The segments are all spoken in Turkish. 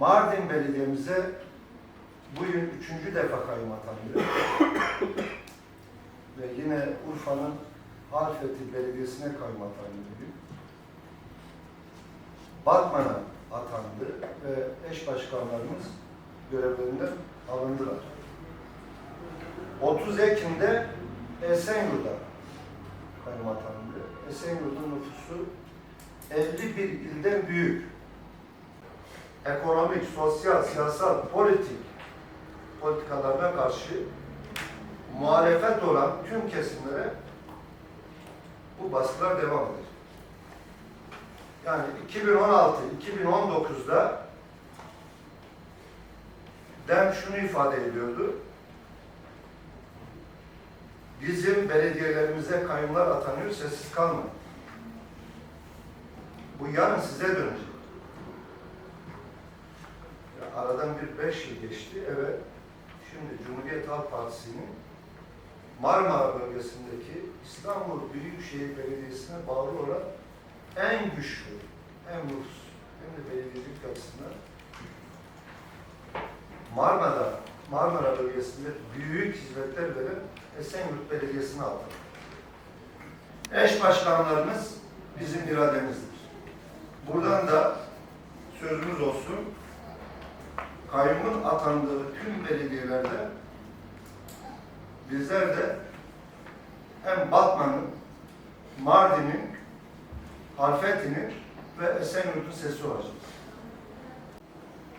Mardin Belediye'mize bugün üçüncü defa kayyum atandı. Ve yine Urfa'nın Halfeti Belediyesi'ne kayyum atandı bugün. Batman'a atandı ve eş başkanlarımız görevlerinden alındılar. 30 Ekim'de Esenyurt'a kayyum atandı. Esenyurt'un nüfusu 51 ilden büyük. Ekonomik, sosyal, siyasal, politik politikalarına karşı muhalefet olan tüm kesimlere bu baskılar devam edecek. Yani 2016-2019'da DEM şunu ifade ediyordu. Bizim belediyelerimize kayyumlar atanıyor, sessiz kalmayın. Bu yarın size dönecek. Aradan bir beş yıl geçti. Evet. Şimdi Cumhuriyet Halk Partisi'nin Marmara bölgesindeki İstanbul Büyükşehir Belediyesi'ne bağlı olan en güçlü, hem nüfus hem de belediyecilik açısından Marmara, Marmara bölgesinde büyük hizmetler veren Esenyurt Belediyesi'ne aldı. Eş başkanlarımız bizim irademizdir. Buradan da sözümüz olsun, kayyumun atandığı tüm belediyelerde bizler de hem Batman'ın, Mardin'in, Halfeti'nin ve Esenyurt'un sesi olacağız.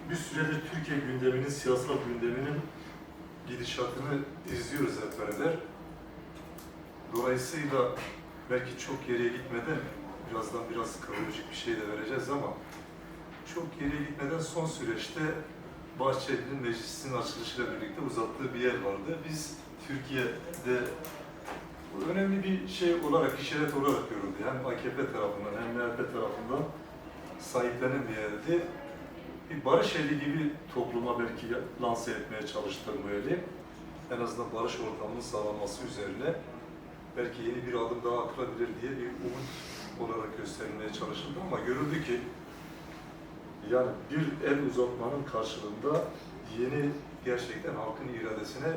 Bir süredir Türkiye gündeminin, siyasal gündeminin gidişatını izliyoruz hep beraber. Dolayısıyla belki çok geriye gitmeden, birazdan biraz kronolojik bir şey de vereceğiz ama çok geriye gitmeden son süreçte Bahçeli'nin meclisinin açılışıyla birlikte uzattığı bir yer vardı. Biz Türkiye'de önemli bir şey olarak, işaret olarak görüldü. Hem AKP tarafından hem MHP tarafından sahiplenen bir yerdi bir barış eli gibi topluma belki lanse etmeye eli. En azından barış ortamının sağlanması üzerine belki yeni bir adım daha atılabilir diye bir umut olarak gösterilmeye çalışıldı ama görüldü ki yani bir el uzatmanın karşılığında yeni gerçekten halkın iradesine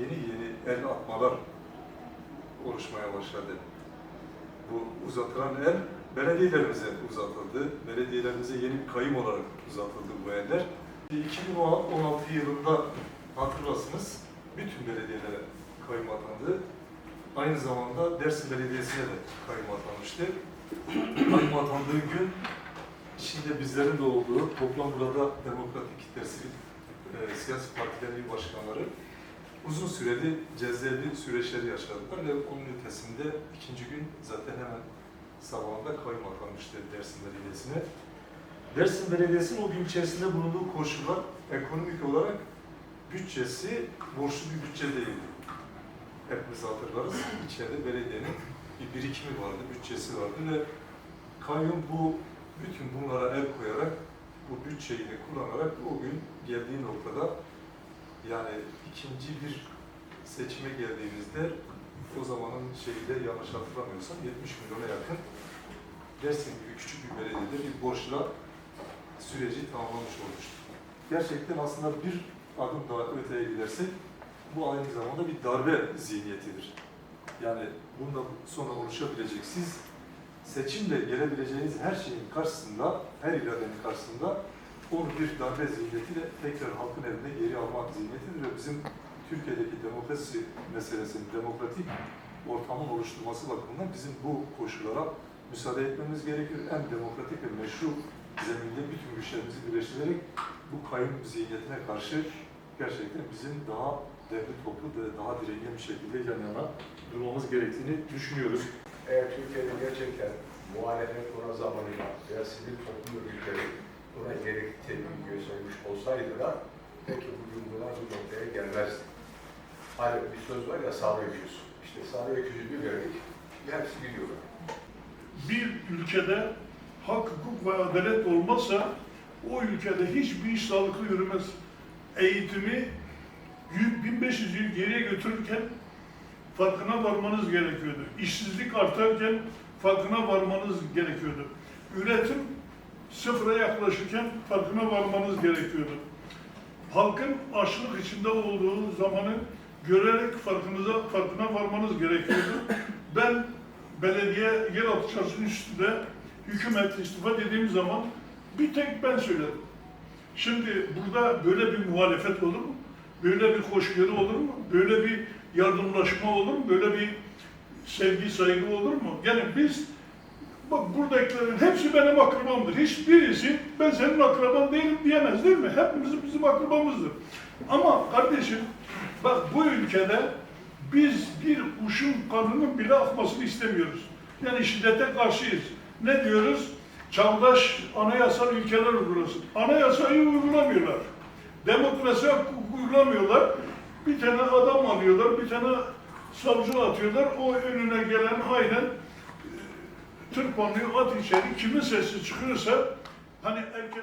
yeni yeni el atmalar oluşmaya başladı. Bu uzatılan el belediyelerimize uzatıldı. Belediyelerimize yeni bir kayım olarak uzatıldı bu eller. 2016 yılında hatırlarsınız bütün belediyelere kayım atandı. Aynı zamanda Dersim Belediyesi'ne de kayım atanmıştı. kayım atandığı gün içinde bizlerin de olduğu toplam burada demokratik dersi e, siyasi partilerin il başkanları uzun süreli cezaevi süreçleri yaşadılar ve onun ötesinde ikinci gün zaten hemen sabahında kayyum atanmıştı Dersim Belediyesi'ne. Dersim Belediyesi'nin o gün içerisinde bulunduğu koşullar ekonomik olarak bütçesi borçlu bir bütçe değildi. Hepimiz hatırlarız. İçeride belediyenin bir birikimi vardı, bütçesi vardı ve kayyum bu bütün bunlara el koyarak bu bütçeyi kullanarak o gün geldiği noktada yani ikinci bir seçime geldiğimizde o zamanın şeyinde yanlış hatırlamıyorsam 70 milyona yakın Dersim gibi küçük bir belediyede bir borçla süreci tamamlamış olmuştu. Gerçekten aslında bir adım daha öteye gidersek bu aynı zamanda bir darbe zihniyetidir. Yani bundan sonra oluşabilecek siz seçimle gelebileceğiniz her şeyin karşısında, her iradenin karşısında onu bir darbe zihniyetiyle tekrar halkın eline geri almak zihniyetidir ve bizim Türkiye'deki demokrasi meselesinin, demokratik ortamın oluşturması bakımından bizim bu koşullara müsaade etmemiz gerekir. En demokratik ve meşru zeminde bütün güçlerimizi birleştirerek bu kayıp zihniyetine karşı gerçekten bizim daha devlet toplu ve daha direngen bir şekilde yan yana durmamız gerektiğini düşünüyoruz. Eğer Türkiye'de gerçekten muhalefet buna zamanıyla veya sivil toplum örgütleri buna gerekli tepki göstermiş olsaydılar belki bugün buna bu noktaya gelmezdi. Hani bir söz var ya sağlı öküz. İşte sağlı öküzü bir verdik, hepsi gidiyorlar. bir ülkede hak, hukuk ve adalet olmazsa o ülkede hiçbir iş sağlıklı yürümez. Eğitimi 100, 1500 yıl geriye götürürken farkına varmanız gerekiyordu. İşsizlik artarken farkına varmanız gerekiyordu. Üretim sıfıra yaklaşırken farkına varmanız gerekiyordu. Halkın açlık içinde olduğu zamanı görerek farkınıza farkına varmanız gerekiyordu. Ben belediye yeraltı çarşısının üstünde hükümet istifa dediğim zaman bir tek ben söyledim. Şimdi burada böyle bir muhalefet olur mu? Böyle bir hoşgörü olur mu? Böyle bir yardımlaşma olur mu? Böyle bir sevgi, saygı olur mu? Yani biz, bak buradakilerin hepsi benim akrabamdır. Hiçbirisi ben senin akraban değilim diyemez değil mi? Hepimiz bizim akrabamızdır. Ama kardeşim, bak bu ülkede biz bir kuşun kanının bile akmasını istemiyoruz. Yani şiddete karşıyız. Ne diyoruz? Çağdaş anayasal ülkeler uygulasın. Anayasayı uygulamıyorlar. Demokrasi uygulamıyorlar. Bir tane adam alıyorlar, bir tane savcı atıyorlar. O önüne gelen aynen e, tırpanlıyor, at içeri. Kimin sesi çıkıyorsa hani erken